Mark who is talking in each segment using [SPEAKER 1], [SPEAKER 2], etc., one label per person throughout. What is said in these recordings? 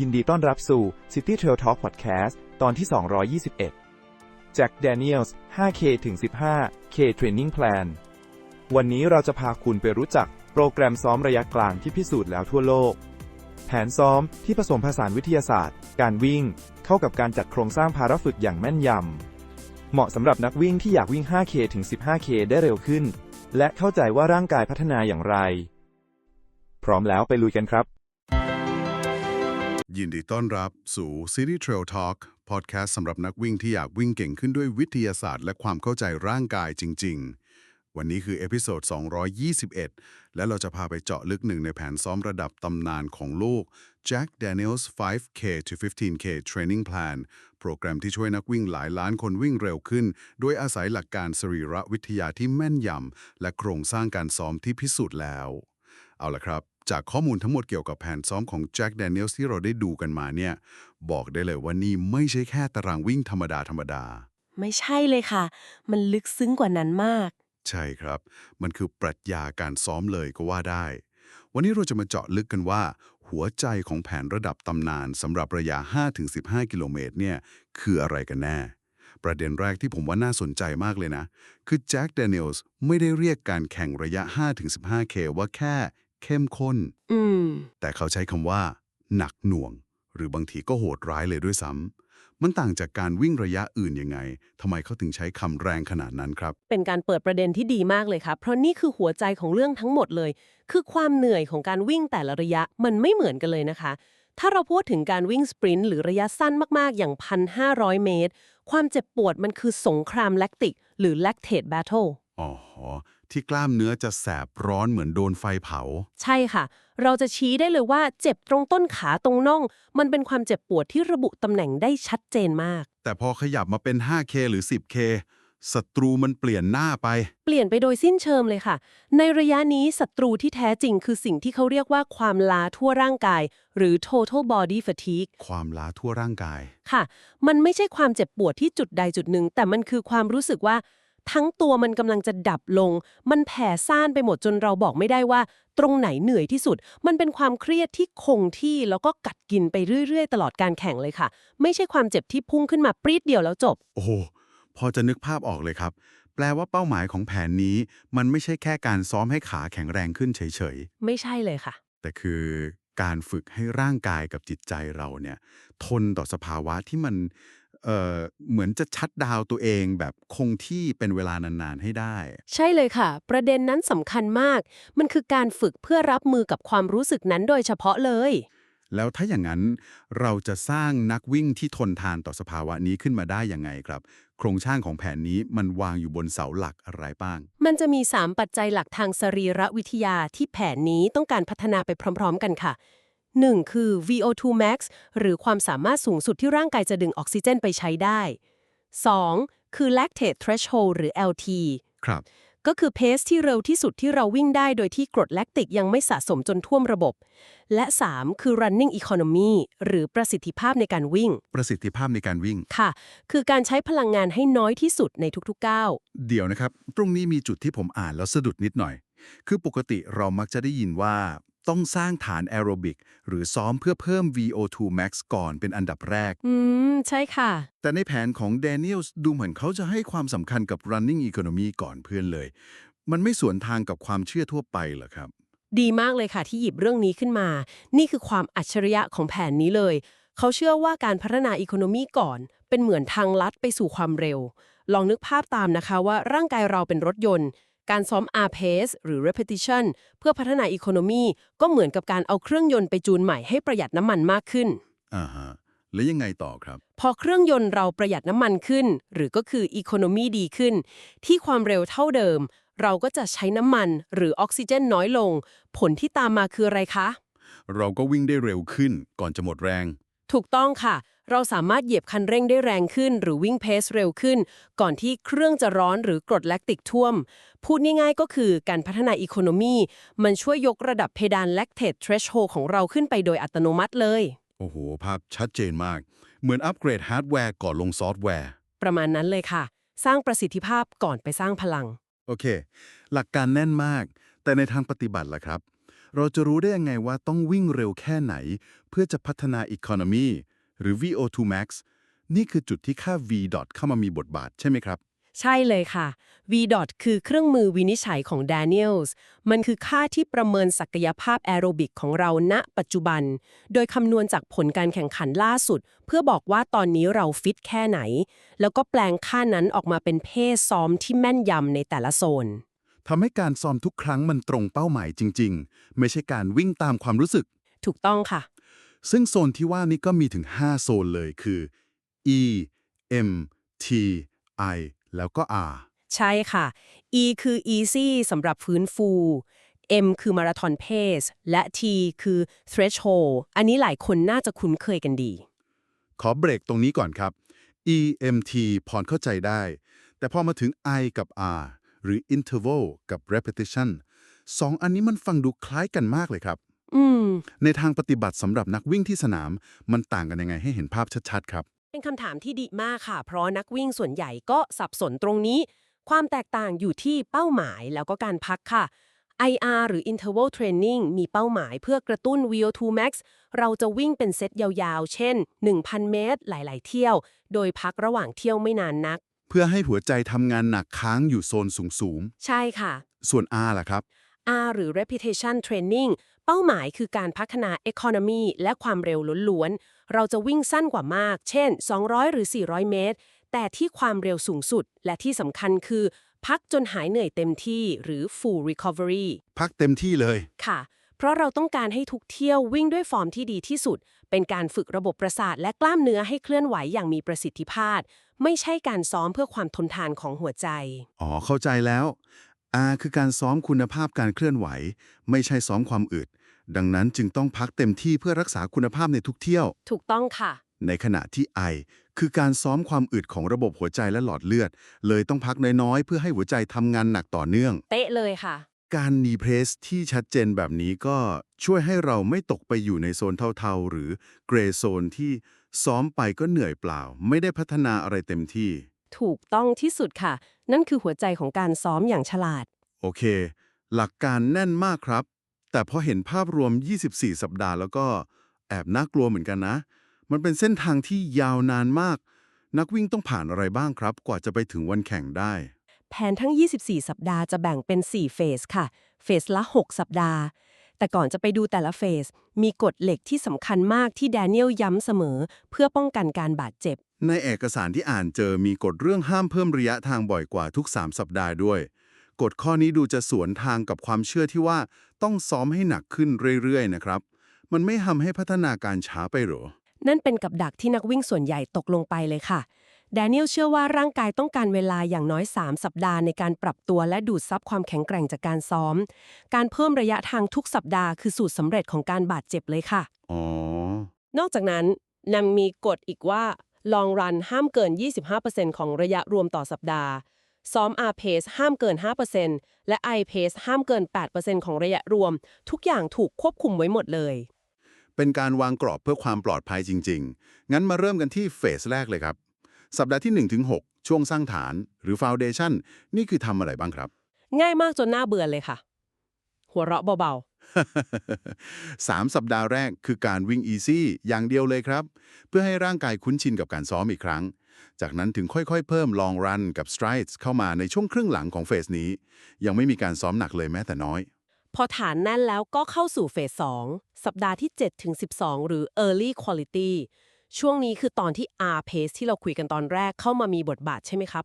[SPEAKER 1] ยินดีต้อนรับสู่ City Trail Talk Podcast ตอนที่ 221 Jack Daniels 5K ถึง 15K Training Plan วันนี้เราจะพาคุณไปรู้จักโปรแกรมซ้อมระยะกลางที่พิสูจน์แล้วทั่วโลก แผนซ้อมที่ผสมผสานวิทยาศาสตร์ การวิ่ง เข้ากับการจัดโครงสร้างภาระฝึกอย่างแม่นยำ เหมาะสำหรับนักวิ่งที่อยากวิ่ง 5K ถึง 15K ได้เร็วขึ้น และเข้าใจว่าร่างกายพัฒนาอย่างไร พร้อมแล้วไปลุยกันครับ
[SPEAKER 2] ยินดีต้อนรับสู่ City Trail Talk พอดแคสต์สำหรับนักวิ่งที่อยากวิ่งเก่งขึ้นด้วยวิทยาศาสตร์ และความเข้าใจร่างกายจริง ๆ วันนี้คือเอพิโซด 221 และเราจะพาไปเจาะลึกหนึ่งในแผนซ้อมระดับตำนานของโลก Jack Daniels 5K to 15K Training Plan โปรแกรมที่ช่วยนักวิ่งหลายล้านคนวิ่งเร็วขึ้น โดยอาศัยหลักการสรีรวิทยาที่แม่นยำและโครงสร้างการซ้อมที่พิสูจน์แล้ว เอาละครับ จากข้อมูลทั้งหมดเกี่ยวกับแผนซ้อมของแจ็คแดเนียลที่เราได้ดูกันมาเนี่ย บอกได้เลยว่านี่ไม่ใช่แค่ตารางวิ่งธรรมดาธรรมดา
[SPEAKER 3] ไม่ใช่เลยค่ะ มันลึกซึ้งกว่านั้นมาก
[SPEAKER 2] ใช่ครับ มันคือปรัชญาการซ้อมเลยก็ว่าได้ วันนี้เราจะมาเจาะลึกกันว่า หัวใจของแผนระดับตำนานสำหรับระยะ 5-15 กิโลเมตรเนี่ยคืออะไรกันแน่ประเด็นแรกที่ผมว่าน่าสนใจมากเลยนะ คือแจ็คแดเนียลส์ไม่ได้เรียกการแข่งระยะ 5-15K ว่าแค่ เข้มข้น
[SPEAKER 3] อืม
[SPEAKER 2] แต่เขาใช้คำว่า หนักหน่วง หรือบางทีก็โหดร้ายเลยด้วยซ้ำมันต่างจากการวิ่งระยะอื่นยังไงทำไมเขาถึงใช้คำแรงขนาดนั้นครับ
[SPEAKER 3] เป็นการเปิดประเด็นที่ดีมากเลยค่ะเพราะนี่คือหัวใจของเรื่องทั้งหมดเลย คือความเหนื่อยของการวิ่งแต่ละระยะมันไม่เหมือนกันเลยนะคะ ถ้าเราพูดถึงการวิ่งสปรินต์หรือระยะสั้นมากๆ อย่าง 1,500 เมตร ความเจ็บปวดมันคือสงครามแลคติก หรือ lactate battle
[SPEAKER 2] อ๋อ ที่กล้ามเนื้อจะแสบร้อนเหมือนโดนไฟเผา
[SPEAKER 3] ใช่ค่ะ เราจะชี้ได้เลยว่าเจ็บตรงต้นขาตรงน่อง มันเป็นความเจ็บปวดที่ระบุตำแหน่งได้ชัดเจนมาก
[SPEAKER 2] แต่พอขยับมาเป็น 5K หรือ 10K ศัตรูมันเปลี่ยนหน้าไป
[SPEAKER 3] เปลี่ยนไปโดยสิ้นเชิงเลยค่ะ ในระยะนี้ศัตรูที่แท้จริงคือสิ่งที่เขาเรียกว่าความล้าทั่วร่างกาย หรือ total body fatigue
[SPEAKER 2] ความล้าทั่วร่างกาย
[SPEAKER 3] ค่ะ มันไม่ใช่ความเจ็บปวดที่จุดใดจุดหนึ่ง แต่มันคือความรู้สึกว่า ทั้งตัวมันกำลังจะดับลง มันแผ่ซ่านไปหมดจนเราบอกไม่ได้ว่า ตรงไหนเหนื่อยที่สุด มันเป็นความเครียดที่คงที่แล้วก็กัดกินไปเรื่อย ๆ ตลอดการแข่งเลยค่ะ ไม่ใช่ความเจ็บที่พุ่งขึ้นมาปรีดเดียวแล้วจบ
[SPEAKER 2] โอ้โหพอจะนึกภาพออกเลยครับ แปลว่าเป้าหมายของแผนนี้ มันไม่ใช่แค่การซ้อมให้ขาแข็งแรงขึ้นเฉยๆ
[SPEAKER 3] ไม่ใช่เลยค่ะ
[SPEAKER 2] แต่คือการฝึกให้ร่างกายกับจิตใจเราเนี่ย ทนต่อสภาวะที่มัน เอ่อเหมือนจะชัดดาวน์ตัวเองแบบคงที่เป็นเวลานานๆให้ได้
[SPEAKER 3] ใช่เลยค่ะ ประเด็นนั้นสำคัญมาก มันคือการฝึกเพื่อรับมือกับความรู้สึกนั้นโดยเฉพาะเลย
[SPEAKER 2] แล้วถ้าอย่างนั้นเราจะสร้างนักวิ่งที่ทนทานต่อสภาวะนี้ขึ้นมาได้ยังไงครับ โครงสร้างของแผนนี้มันวางอยู่บนเสาหลักอะไรบ้าง
[SPEAKER 3] มันจะมี 3 ปัจจัยหลักทางสรีรวิทยาที่แผนนี้ต้องการพัฒนาไปพร้อม ๆ กันค่ะ 1. คือ VO2 max หรือความสามารถสูงสุดที่ร่างกายจะดึงออกซิเจนไปใช้ได้ 2. คือ lactate threshold หรือ LT
[SPEAKER 2] ครับ
[SPEAKER 3] ก็คือเพสที่เร็วที่สุดที่เราวิ่งได้โดยที่กรดแลคติกยังไม่สะสมจนท่วมระบบ และ 3 คือ running economy หรือประสิทธิภาพในการวิ่ง
[SPEAKER 2] ประสิทธิภาพในการวิ่ง
[SPEAKER 3] ค่ะ คือการใช้พลังงานให้น้อยที่สุดในทุกๆก้าว
[SPEAKER 2] เดี๋ยวนะครับ ตรงนี้มีจุดที่ผมอ่านแล้วสะดุดนิดหน่อย คือปกติเรามักจะได้ยินว่า ต้องสร้างฐานแอโรบิกหรือซ้อมเพื่อเพิ่ม VO2 max ก่อนเป็นอันดับแรก
[SPEAKER 3] อืม ใช่ค่ะ
[SPEAKER 2] แต่ในแผนของ Daniels ดูเหมือนเขาจะให้ความสำคัญกับ running economy ก่อนเพื่อนเลย มันไม่สวนทางกับความเชื่อทั่วไปเหรอครับ
[SPEAKER 3] ดีมากเลยค่ะที่หยิบเรื่องนี้ขึ้นมา นี่คือความอัจฉริยะของแผนนี้เลย เขาเชื่อว่าการพัฒนาอีโคโนมีก่อน เป็นเหมือนทางลัดไปสู่ความเร็ว ลองนึกภาพตามนะคะว่าร่างกายเราเป็นรถยนต์ การซ้อม R pace หรือ repetition เพื่อพัฒนาอีโคโนมีก็เหมือนกับการเอาเครื่องยนต์ไปจูนใหม่ให้ประหยัดน้ำมันมากขึ้น
[SPEAKER 2] อ่าฮะ แล้วยังไงต่อครับ
[SPEAKER 3] พอเครื่องยนต์เราประหยัดน้ำมันขึ้น หรือก็คืออีโคโนมีดีขึ้น ที่ความเร็วเท่าเดิม เราก็จะใช้น้ำมันหรือออกซิเจนน้อยลง ผลที่ตามมาคืออะไรคะ
[SPEAKER 2] เราก็วิ่งได้เร็วขึ้นก่อนจะหมดแรง
[SPEAKER 3] ถูกต้องค่ะ เราสามารถเหยียบคันเร่งได้แรงขึ้น หรือวิ่งเพสเร็วขึ้น ก่อนที่เครื่องจะร้อนหรือกรดแลคติกท่วม พูดง่ายๆก็คือการพัฒนาอีโคโนมีมันช่วยยกระดับเพดานแลคเทตเทรชโฮของเราขึ้นไปโดยอัตโนมัติเลย
[SPEAKER 2] โอ้โห ภาพชัดเจนมาก เหมือนอัปเกรดฮาร์ดแวร์ก่อนลงซอฟต์แวร์
[SPEAKER 3] ประมาณนั้นเลยค่ะ สร้างประสิทธิภาพก่อนไปสร้างพลัง
[SPEAKER 2] โอเค หลักการแน่นมาก แต่ในทางปฏิบัติล่ะครับ เราจะรู้ได้ยังไงว่าต้องวิ่งเร็วแค่ไหน เพื่อจะพัฒนา Economy หรือ VO2 max นี่คือจุดที่ค่า V dot เข้ามามีบทบาทใช่ไหมครับ
[SPEAKER 3] ใช่เลยค่ะ VDOT คือเครื่องมือวินิจฉัยของ Daniels มันคือค่าที่ประเมินศักยภาพแอโรบิกของเราณ ปัจจุบัน โดยคำนวณจากผลการแข่งขันล่าสุด เพื่อบอกว่าตอนนี้เราฟิตแค่ไหน แล้วก็แปลงค่านั้นออกมาเป็นเพศซ้อมที่แม่นยำในแต่ละโซน
[SPEAKER 2] ทำให้การซ้อมทุกครั้งมันตรงเป้าหมายจริง ๆ ไม่ใช่การวิ่งตามความรู้สึก
[SPEAKER 3] ถูกต้องค่ะ
[SPEAKER 2] ซึ่งโซนที่ว่านี่ก็มีถึง 5 โซนเลยคือ E M T I แล้วก็ R
[SPEAKER 3] ใช่ค่ะ E คือ easy สำหรับฟื้นฟู M คือ marathon pace และ T คือ threshold อันนี้หลายคนน่าจะคุ้นเคยกันดี
[SPEAKER 2] ขอเบรกตรงนี้ก่อนครับ E M T พรเข้าใจได้ แต่พอมาถึง I กับ R หรือ interval กับ repetition สองอันนี้มันฟังดูคล้ายกันมากเลยครับ
[SPEAKER 3] อืม
[SPEAKER 2] ในทางปฏิบัติสำหรับนักวิ่งที่สนาม มันต่างกันยังไงให้เห็นภาพชัดๆ ครับ
[SPEAKER 3] เป็นคำถามที่ดีมากค่ะ เพราะนักวิ่งส่วนใหญ่ก็สับสนตรงนี้ ความแตกต่างอยู่ที่เป้าหมายแล้วก็การพักค่ะ IR หรือ interval training มีเป้าหมายเพื่อกระตุ้น VO2 max เราจะวิ่งเป็นเซตยาวๆ เช่น 1,000 เมตร หลายๆ เที่ยว โดยพักระหว่างเที่ยวไม่นานนัก
[SPEAKER 2] เพื่อให้หัวใจทำงานหนักค้างอยู่โซนสูง
[SPEAKER 3] ใช่ค่ะ
[SPEAKER 2] ๆ ส่วน R ล่ะครับ
[SPEAKER 3] R หรือ repetition training เป้าหมายคือการพัฒนา economy และความเร็วล้วนๆ เราจะวิ่งสั้นกว่ามาก เช่น 200 หรือ 400 เมตร แต่ที่ความเร็วสูงสุด และที่สำคัญคือ พักจนหายเหนื่อยเต็มที่หรือ full recovery
[SPEAKER 2] พักเต็มที่เลย
[SPEAKER 3] ค่ะ เพราะเราต้องการให้ทุกเที่ยววิ่งด้วยฟอร์มที่ดีที่สุด เป็นการฝึกระบบประสาทและกล้ามเนื้อให้เคลื่อนไหวอย่างมีประสิทธิภาพ ไม่ใช่การซ้อมเพื่อความทนทานของหัวใจ
[SPEAKER 2] อ๋อ เข้าใจแล้ว R คือการซ้อมคุณภาพการเคลื่อนไหว ไม่ใช่ซ้อมความอึด ดังนั้นจึงต้องพักเต็มที่เพื่อรักษาคุณภาพในทุกเที่ยว
[SPEAKER 3] ถูกต้องค่ะ
[SPEAKER 2] ในขณะที่ I คือการซ้อมความอึดของระบบหัวใจและหลอดเลือด เลยต้องพักน้อยๆ เพื่อให้หัวใจทำงานหนักต่อเนื่อง
[SPEAKER 3] เป๊ะเลยค่ะ
[SPEAKER 2] การนีเพรสที่ชัดเจนแบบนี้ก็ช่วยให้เราไม่ตกไปอยู่ในโซนเทาๆ หรือเกรย์โซนที่ซ้อมไปก็เหนื่อยเปล่า ไม่ได้พัฒนาอะไรเต็มที่
[SPEAKER 3] ถูกต้องที่สุดค่ะ นั่นคือหัวใจของการซ้อมอย่างฉลาด
[SPEAKER 2] โอเค หลักการแน่นมากครับ แต่พอเห็นภาพรวม 24 สัปดาห์แล้วก็แอบน่ากลัวเหมือนกันนะ มันเป็นเส้นทางที่ยาวนานมาก นักวิ่งต้องผ่านอะไรบ้างครับ กว่าจะไปถึงวันแข่งได้
[SPEAKER 3] แผนทั้ง 24 สัปดาห์จะแบ่งเป็น 4 เฟสค่ะ เฟสละ 6 สัปดาห์ แต่ก่อนจะไปดูแต่ละเฟส มีกฎเหล็กที่สำคัญมากที่แดเนียลย้ำเสมอ เพื่อป้องกันการบาดเจ็บ
[SPEAKER 2] ในเอกสารที่อ่านเจอมีกฎเรื่องห้ามเพิ่มระยะทางบ่อยกว่าทุก 3 สัปดาห์ด้วย กฎข้อนี้ดูจะสวนทางกับความเชื่อที่ว่าต้องซ้อมให้หนักขึ้นเรื่อยๆนะครับ มันไม่ทำให้พัฒนาการช้าไปหรอ
[SPEAKER 3] นั่นเป็นกับดักที่นักวิ่งส่วนใหญ่ตกลงไปเลยค่ะ แดเนียลเชื่อว่าร่างกายต้องการเวลาอย่างน้อย 3 สัปดาห์ในการปรับตัวและดูดซับความแข็งแกร่งจากการซ้อม การเพิ่มระยะทางทุกสัปดาห์คือสูตรสำเร็จของการบาดเจ็บเลยค่ะ
[SPEAKER 2] อ๋อ
[SPEAKER 3] นอกจากนั้นนำมีกฎอีกว่า long run ห้ามเกิน 25%ของระยะรวมต่อสัปดาห์ ซ้อม R pace ห้ามเกิน 5%และ I pace ห้ามเกิน 8%ของระยะรวม ทุกอย่างถูกควบคุมไว้หมดเลย
[SPEAKER 2] เป็นการวางกรอบเพื่อความปลอดภัยจริง ๆ งั้นมาเริ่มกันที่เฟสแรกเลยครับ สัปดาห์ที่ 1-6 ช่วงสร้างฐานหรือ Foundation นี่คือทำอะไรบ้างครับ
[SPEAKER 3] ง่ายมากจนน่าเบื่อเลยค่ะ หัวเราะเบา
[SPEAKER 2] สามสัปดาห์แรกคือการวิ่ง easy อย่างเดียวเลยครับ เพื่อให้ร่างกายคุ้นชินกับการซ้อมอีกครั้ง จากนั้นถึงค่อยๆ เพิ่ม long run กับ strides เข้ามาในช่วงครึ่งหลังของเฟสนี้ ยังไม่มีการซ้อมหนักเลยแม้แต่น้อย
[SPEAKER 3] ๆพอฐานแน่นแล้วก็เข้าสู่เฟส2สัปดาห์ที่ 7-12 หรือ early quality ช่วงนี้คือตอนที่ R pace ที่เราคุยกันตอนแรกเข้ามามีบทบาทใช่ไหมครับ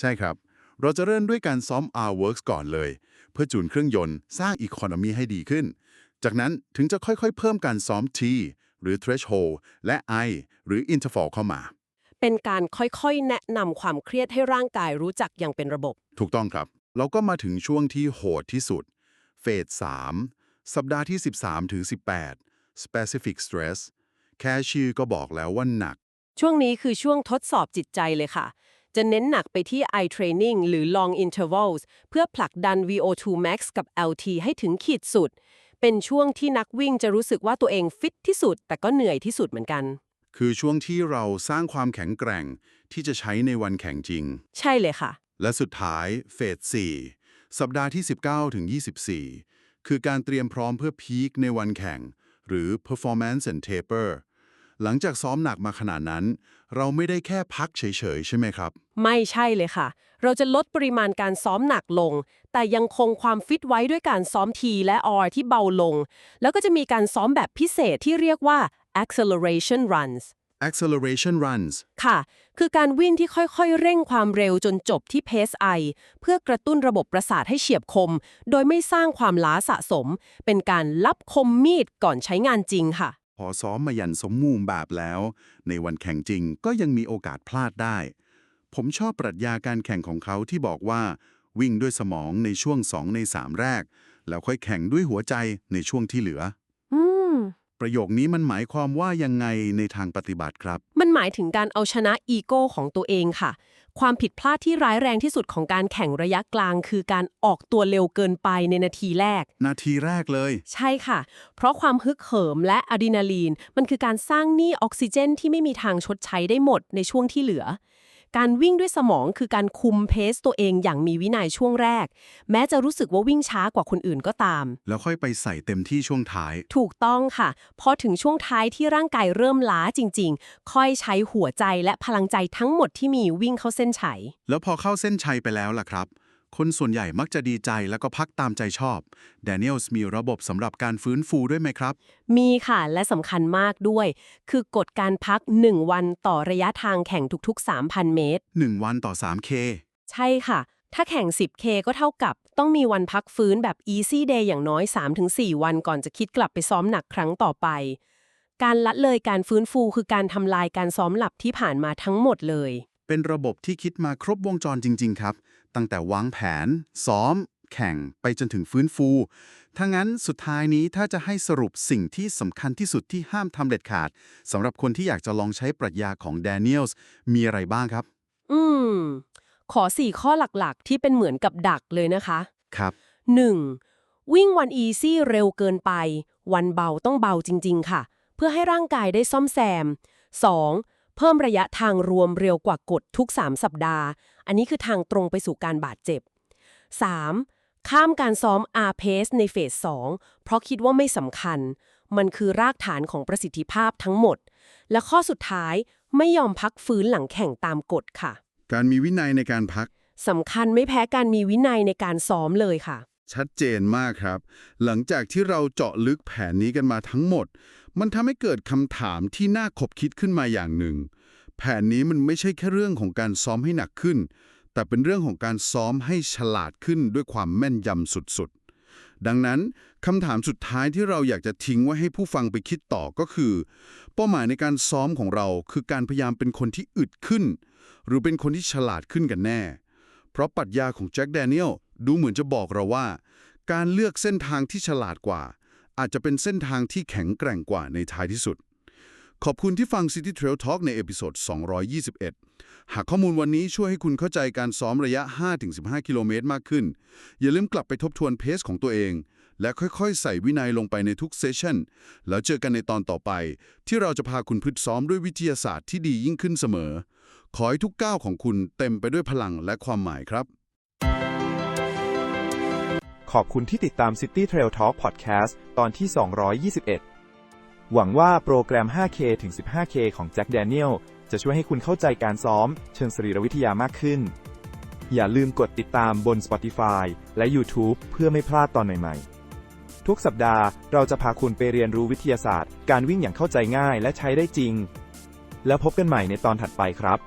[SPEAKER 2] ใช่ครับ เราจะเริ่มด้วยการซ้อม R-Works ก่อนเลย เพื่อจูนเครื่องยนต์สร้าง Economy ให้ดีขึ้น จากนั้นถึงจะค่อยๆ เพิ่มการซ้อม T หรือ Threshold และ I หรือ Interval เข้ามา
[SPEAKER 3] เป็นการค่อยๆ แนะนำความเครียดให้ร่างกายรู้จักอย่างเป็นระบบ
[SPEAKER 2] ถูกต้องครับ เราก็มาถึงช่วงที่โหดที่สุด เฟส3สัปดาห์ที่ 13 ถึง 18 Specific Stress แค่ชื่อก็บอกแล้วว่าหนัก
[SPEAKER 3] ช่วงนี้คือช่วงทดสอบจิตใจเลยค่ะ จะเน้นหนักไปที่ eye training หรือ long intervals เพื่อผลักดัน VO2 max กับ LT ให้ถึงขีดสุด เป็นช่วงที่นักวิ่งจะรู้สึกว่าตัวเองฟิตที่สุด แต่ก็เหนื่อยที่สุดเหมือนกัน
[SPEAKER 2] คือช่วงที่เราสร้างความแข็งแกร่งที่จะใช้ในวันแข่งจริง
[SPEAKER 3] ใช่เลยค่ะ
[SPEAKER 2] และสุดท้ายเฟส4สัปดาห์ที่ 19ถึง24 คือการเตรียมพร้อมเพื่อพีคในวันแข่ง หรือ performance and taper หลังจากซ้อมหนักมาขนาดนั้น เราไม่ได้แค่พักเฉยๆ ใช่ไหมครับ
[SPEAKER 3] ไม่ใช่เลยค่ะ เราจะลดปริมาณการซ้อมหนักลง แต่ยังคงความฟิตไว้ด้วยการซ้อมทีและออที่เบาลง แล้วก็จะมีการซ้อมแบบพิเศษที่เรียกว่า acceleration runs
[SPEAKER 2] acceleration runs
[SPEAKER 3] ค่ะ คือการวิ่งที่ค่อยๆ เร่งความเร็วจนจบที่เพสไอเพื่อกระตุ้นระบบประสาทให้เฉียบคม โดยไม่สร้างความล้าสะสม เป็นการรับคมมีดก่อนใช้งานจริงค่ะ
[SPEAKER 2] พอซ้อมมายันสมมูลแบบแล้ว ในวันแข่งจริงก็ยังมีโอกาสพลาดได้ ผมชอบปรัชญาการแข่งของเขาที่บอกว่า วิ่งด้วยสมองในช่วง 2 ใน 3 แรก แล้วค่อยแข่งด้วยหัวใจในช่วงที่เหลือ ประโยคนี้มันหมายความว่ายังไงในทางปฏิบัติครับ
[SPEAKER 3] มันหมายถึงการเอาชนะอีโก้ของตัวเองค่ะ ความผิดพลาดที่ร้ายแรงที่สุดของการแข่งระยะกลาง คือการออกตัวเร็วเกินไปในนาทีแรก
[SPEAKER 2] นาทีแรกเลย
[SPEAKER 3] ใช่ค่ะ เพราะความฮึกเหิมและอะดรีนาลีน มันคือการสร้างหนี้ออกซิเจนที่ไม่มีทางชดใช้ได้หมดในช่วงที่เหลือ การวิ่งด้วยสมองคือการคุมเพสตัวเองอย่างมีวินัยช่วงแรก แม้จะรู้สึกว่าวิ่งช้ากว่าคนอื่นก็ตาม
[SPEAKER 2] แล้วค่อยไปใส่เต็มที่ช่วงท้าย
[SPEAKER 3] ถูกต้องค่ะ พอถึงช่วงท้ายที่ร่างกายเริ่มล้าจริง ๆ ค่อยใช้หัวใจและพลังใจทั้งหมดที่มีวิ่งเข้าเส้นชัย
[SPEAKER 2] แล้วพอเข้าเส้นชัยไปแล้วล่ะครับ คนส่วนใหญ่มักจะดีใจแล้วก็พักตามใจชอบ d a n i e l s มีระบบสำหรับการฟื้นฟูด้วยไหมครับ
[SPEAKER 3] มีค่ะ และสำคัญมากด้วย คือกฎการพัก 1 วันต่อระยะทางแข่งทุก ๆ 3,000 เมตร
[SPEAKER 2] 1 วันต่อ 3K
[SPEAKER 3] ใช่ค่ะ ถ้าแข่ง 10K ก็เท่ากับ ต้องมีวันพักฟื้นแบบ easy day อย่างน้อย 3-4 วันก่อนจะคิดกลับไปซ้อมหนักครั้งต่อไปการละเลยการฟื้นฟูคือการทำลายการซ้อมหลับที่ผ่านมาทั้งหมดเลย
[SPEAKER 2] เป็นระบบที่คิดมาครบวงจรจริง ๆ ครับ ตั้งแต่วางแผน ซ้อม แข่งไปจนถึงฟื้นฟูถ้างั้นสุดท้ายนี้ถ้าจะให้สรุปสิ่งที่สำคัญที่สุดที่ห้ามทำเด็ดขาดสำหรับคนที่อยากจะลองใช้ปรัชญาของ Daniels มีอะไรบ้างครับ
[SPEAKER 3] อืม ขอ4ข้อหลักๆ ที่เป็นเหมือนกับดักเลยนะคะ
[SPEAKER 2] ครับ
[SPEAKER 3] 1. วิ่งวันอีซี่เร็วเกินไป วันเบาต้องเบาจริง ๆ ค่ะ เพื่อให้ร่างกายได้ซ่อมแซม 2. เพิ่มระยะทางรวมเร็วกว่ากฎทุก 3 สัปดาห์ อันนี้คือทางตรงไปสู่การบาดเจ็บ 3. ข้ามการซ้อม R pace ในเฟส 2 เพราะคิดว่าไม่สำคัญ มันคือรากฐานของประสิทธิภาพทั้งหมด และข้อสุดท้ายไม่ยอมพักฟื้นหลังแข่งตามกฎค่ะ
[SPEAKER 2] การมีวินัยในการพัก
[SPEAKER 3] สำคัญไม่แพ้การมีวินัยในการซ้อมเลยค่ะ
[SPEAKER 2] ชัดเจนมากครับ หลังจากที่เราเจาะลึกแผนนี้กันมาทั้งหมด มันทำให้เกิดคำถามที่น่าขบคิดขึ้นมาอย่างหนึ่ง แผนนี้มันไม่ใช่แค่เรื่องของการซ้อมให้หนักขึ้น แต่เป็นเรื่องของการซ้อมให้ฉลาดขึ้นด้วยความแม่นยำสุดๆ ดังนั้นคำถามสุดท้ายที่เราอยากจะทิ้งไว้ให้ผู้ฟังไปคิดต่อก็คือ เป้าหมายในการซ้อมของเราคือการพยายามเป็นคนที่อึดขึ้น หรือเป็นคนที่ฉลาดขึ้นกันแน่ เพราะปรัชญาของแจ็คแดเนียลดูเหมือนจะบอกเราว่า การเลือกเส้นทางที่ฉลาดกว่า อาจจะเป็นเส้นทางที่แข็งแกร่งกว่าในท้ายที่สุด ขอบคุณที่ฟัง City Trail Talk ในเอพิโซด 221 หากข้อมูลวันนี้ช่วยให้คุณเข้าใจการซ้อมระยะ 5-15 กิโลเมตรมากขึ้น อย่าลืมกลับไปทบทวนเพสของตัวเอง และค่อยๆ ใส่วินัยลงไปในทุกเซสชั่น แล้วเจอกันในตอนต่อไป ที่เราจะพาคุณพึกซ้อมด้วยวิทยาศาสตร์ที่ดียิ่งขึ้นเสมอ ขอให้ทุกก้าวของคุณเต็มไปด้วยพลังและความหมายครับ
[SPEAKER 1] ขอบคุณที่ติดตาม City Trail Talk Podcast ตอนที่ 221 หวังว่าโปรแกรม 5K ถึง 15K ของแจ็คแดเนียลจะช่วยให้คุณเข้าใจการซ้อม เชิงสรีรวิทยามากขึ้น อย่าลืมกดติดตามบน Spotify และ YouTube เพื่อไม่พลาดตอนใหม่ๆ ทุกสัปดาห์เราจะพาคุณไปเรียนรู้วิทยาศาสตร์ การวิ่งอย่างเข้าใจง่ายและใช้ได้จริง แล้วพบกันใหม่ในตอนถัดไปครับ